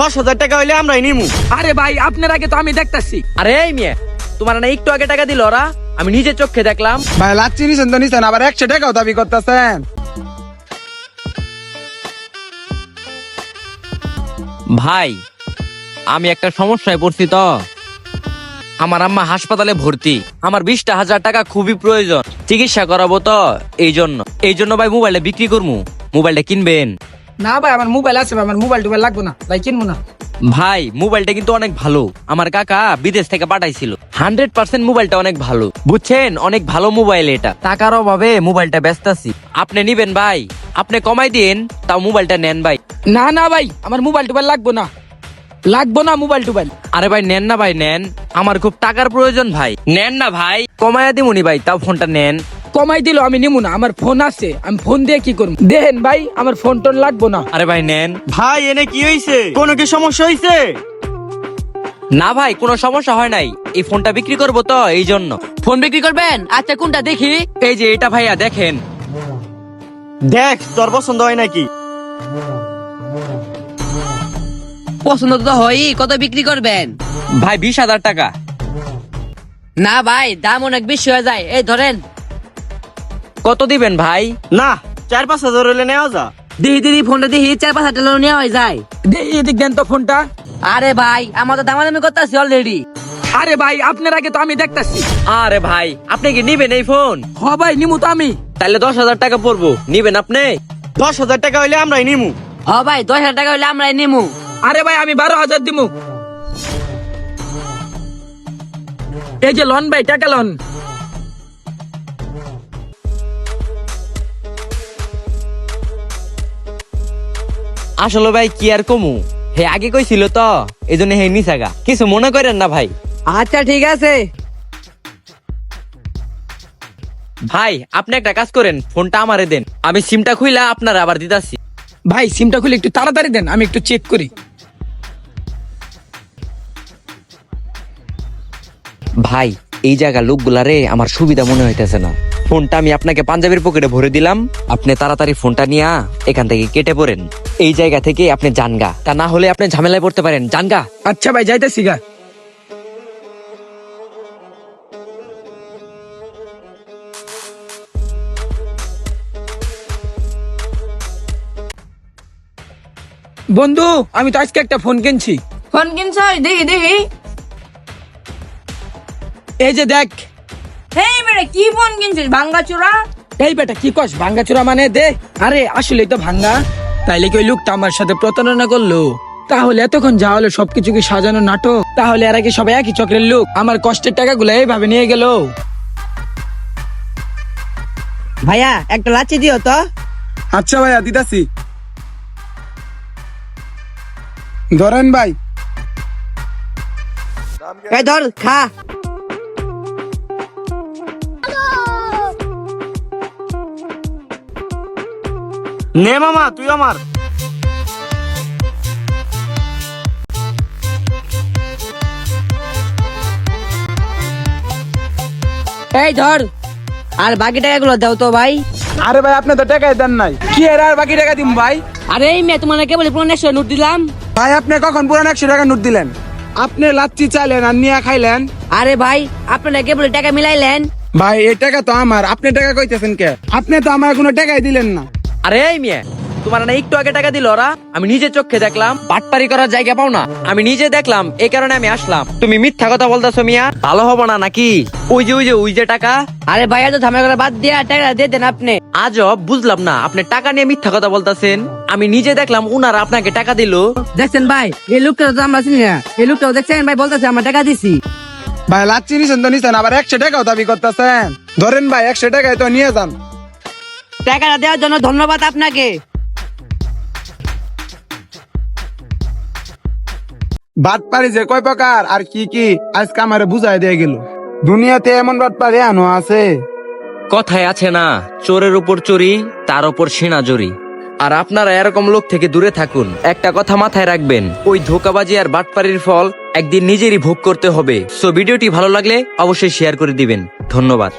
দশ হাজার টাকা হইলে আমরাই নিমু। আরে ভাই আপনার আগে তো আমি দেখতাছি। আরে এই মেয়ে তোমার না একটু আগে টাকা দিল ওরা আমি নিজে চোখে দেখলাম। ভাই লাচ্ছি নিছেন তো নিছেন আবার একশো টাকাও দাবি করতেছেন। ভাই আমি একটা সমস্যায় পড়ছি তো। আমার আম্মা হাসপাতালে ভর্তি আমার বিশটা হাজার টাকা খুবই প্রয়োজন চিকিৎসা করাবো তো এই জন্য এই জন্য ভাই মোবাইলটা বিক্রি করব মোবাইলটা কিনবেন। না ভাই আমার মোবাইল আছে ভাই, আমার মোবাইল টোবাইল লাগবে না। ভাই কিনবো না। ভাই মোবাইলটা কিন্তু অনেক ভালো। আমার কাকা বিদেশ থেকে পাঠাইছিল। হান্ড্রেড পার্সেন্ট মোবাইলটা অনেক ভালো। বুঝছেন? অনেক ভালো মোবাইল এটা। টাকার অভাবে মোবাইলটা ব্যস্ত আছি। আপনি নিবেন ভাই। আপনি কমাই দিন তাও মোবাইলটা নেন ভাই। না না ভাই আমার মোবাইল টোবাইল লাগবে না। লাগবো না মোবাইল টোবাইল। আরে ভাই নেন না ভাই নেন। আমার খুব টাকার প্রয়োজন ভাই। নেন না ভাই কমায়া দিমুনি ভাই তাও ফোনটা নেন। কমাই দিল আমি নিমু না আমার ফোন আছে আমি ফোন দিয়ে কি করব? দেখেন ভাই আমার ফোন টোন লাগবো না। আরে ভাই নেন। ভাই এনে কি হয়েছে কোনো কি সমস্যা হয়েছে না ভাই কোনো সমস্যা হয় নাই। এই ফোনটা বিক্রি করব তো এই জন্য। ফোন বিক্রি করবেন? আচ্ছা কোনটা দেখি? এই যে এটা ভাইয়া দেখেন। দেখ তোর পছন্দ হয় নাকি? পছন্দ তো হয়ই কত বিক্রি করবেন? ভাই বিশ হাজার টাকা। না ভাই দাম অনেক বেশি হয়ে যায়। এই ধরেন কত দিবেন ভাই? না চার পাঁচ হাজার হইলে নেওয়া যা। দিহি দিহি ফোনটা দিহি চার পাঁচ হাজার টাকা নেওয়া যায়। দে- এদিক দেন তো ফোনটা। আরে ভাই আমার তো দামাদামি করতেছি অলরেডি আরে ভাই আপনার আগে তো আমি দেখতাছি। আরে ভাই আপনি কি নিবেন এই ফোন? হ ভাই নিমু তো আমি। তাহলে দশ হাজার টাকা পড়ব। নিবেন আপনি? দশ হাজার টাকা হইলে আমরাই নিমু। হ ভাই দশ হাজার টাকা হইলে আমরাই নিমু। আরে ভাই আমি বারো হাজার দিমু। এই যে লন ভাই টাকা লন। আসলে ভাই কি আর কমু? হে আগে কইছিল তো এই জন্য হে নিসাগা কিছু মনে করেন না ভাই? আচ্ছা ঠিক আছে। ভাই আপনি একটা কাজ করেন ফোনটা আমারে দেন। আমি সিমটা খুইলা আপনার আবার দিতাছি। ভাই সিমটা খুলে একটু তাড়াতাড়ি দেন আমি একটু চেক করি। ভাই এই জায়গা লোকগুলারে আমার সুবিধা মনে হইতেছে না। ফোনটা আমি আপনাকে পাঞ্জাবির পকেটে ভরে দিলাম। আপনি তাড়াতাড়ি ফোনটা নিয়ে এখান থেকে কেটে পড়েন। এই জায়গা থেকে আপনি জানগা। তা না হলে আপনি ঝামেলায় পড়তে পারেন। জানগা? আচ্ছা ভাই যাইতেছি গা। বন্ধু আমি তো আজকে একটা ফোন কিনছি। ফোন কিনছ? দেখি দেখি। এই যে দেখ হেই বেটা কি ফোন কিনছিস? ভাঙ্গা চূড়া এই বেটা কি কস? ভাঙ্গা চূড়া মানে দে। আরে আসলে তো ভাঙ্গা। তাইলে কি ওই লোকটা আমার সাথে প্রতারণা করল? তাহলে এতক্ষণ যা হলো সবকিছু কি সাজানো নাটক? তাহলে এরা কি সবাই একই চক্রের লোক। আমার কষ্টের টাকাগুলো এইভাবে নিয়ে গেল। ভাইয়া একটা লাচি দিও তো। আচ্ছা ভাইয়া দিতাছি। ধরেন ভাই। ধর খা। নে মামা তুই আমার। এই ধর আর বাকি টাকাগুলো দাও তো ভাই। আরে ভাই আপনি তো টাকাই দেন নাই। কি এর আর বাকি টাকা দিম ভাই? আরে এই মেয়ে তোমার কেবল পুরো একশো নোট দিলাম। ভাই আপনি কখন পুরান একশো টাকা নোট দিলেন? আপনি লাচ্ছি চাইলেন আর নিয়ে খাইলেন। আরে ভাই আপনারা কেবল টাকা মিলাইলেন। ভাই এই টাকা তো আমার। আপনি টাকা কইতেছেন কে? আপনি তো আমার কোনো টাকাই দিলেন না। আরে এই মেয়ে তোমার না একটু আগে টাকা দিল ওরা? আমি নিজে চোখে দেখলাম বাটপারি করার জায়গা পাও না। আমি নিজে দেখলাম এই কারণে আমি আসলাম। তুমি মিথ্যা কথা বলতেছো মিয়া। ভালো হব না নাকি? ওই যে ওই যে ওই যে টাকা। আরে ভাইয়া তো ঝামেলা বাদ দিয়ে টাকা দিয়ে দেন আপনি। আজব বুঝলাম না আপনি টাকা নিয়ে মিথ্যা কথা বলতেছেন। আমি নিজে দেখলাম উনারা আপনাকে টাকা দিল। দেখছেন ভাই এই লোকটা তো আমরা চিনি না। এই লোকটাও দেখছেন ভাই বলতেছে আমরা টাকা দিছি। ভাই লাচ্ছি নিছেন তো নিছেন আবার একশো টাকাও দাবি করতেছেন। ধরেন ভাই একশো টাকায় তো নিয়ে যান। টাকাটা দেওয়ার জন্য ধন্যবাদ আপনাকে। বাদ পারি যে কয় প্রকার আর কি কি আজকে আমার বুঝাই দিয়ে গেল। দুনিয়াতে এমন বাদ পারি আনো আছে। কথায় আছে না চোরের উপর চুরি তার উপর সেনা জরি। আর আপনারা এরকম লোক থেকে দূরে থাকুন। একটা কথা মাথায় রাখবেন ওই ধোকাবাজি আর বাটপাড়ির ফল একদিন নিজেরই ভোগ করতে হবে। সো ভিডিওটি ভালো লাগলে অবশ্যই শেয়ার করে দিবেন। ধন্যবাদ।